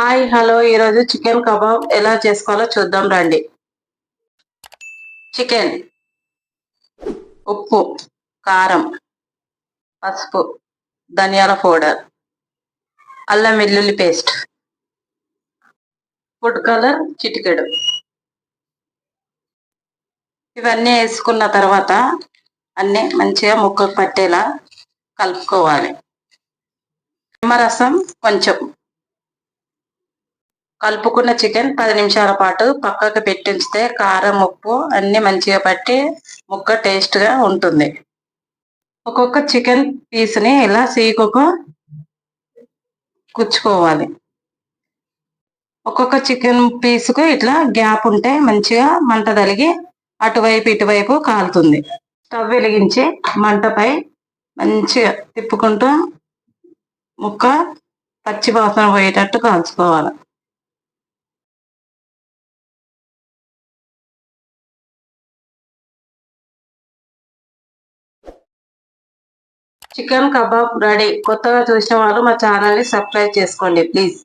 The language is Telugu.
Hi hello. ఈరోజు చికెన్ కబాబ్ ఎలా చేసుకోవాలో చూద్దాం రండి. చికెన్ ఉప్పు కారం పసుపు ధనియాల పౌడర్ అల్లం వెల్లుల్లి పేస్ట్ ఫుడ్ కలర్ చిటికెడు. ఇవన్నీ వేసుకున్న తర్వాత అన్నీ మంచిగా ముక్కకు పట్టేలా కలుపుకోవాలి. నిమ్మరసం కొంచెం కలుపుకున్న చికెన్ పది నిమిషాల పాటు పక్కకు పెట్టి ఉంచితే కారం ఉప్పు అన్ని మంచిగా పట్టి ముక్క టేస్ట్గా ఉంటుంది. ఒక్కొక్క చికెన్ పీస్ని ఇలా సీకుకు కుచ్చుకోవాలి. ఒక్కొక్క చికెన్ పీసుకు ఇట్లా గ్యాప్ ఉంటే మంచిగా మంట తలిగి అటువైపు ఇటువైపు కాలుతుంది. స్టవ్ వెలిగించి మంటపై మంచిగా తిప్పుకుంటూ ముక్క పచ్చి వాసన పోయేటట్టు కాల్చుకోవాలి. Chicken kebab ready. కొత్తగా చూసిన వాళ్ళు మా ఛానల్ని సబ్స్క్రైబ్ చేసుకోండి ప్లీజ్.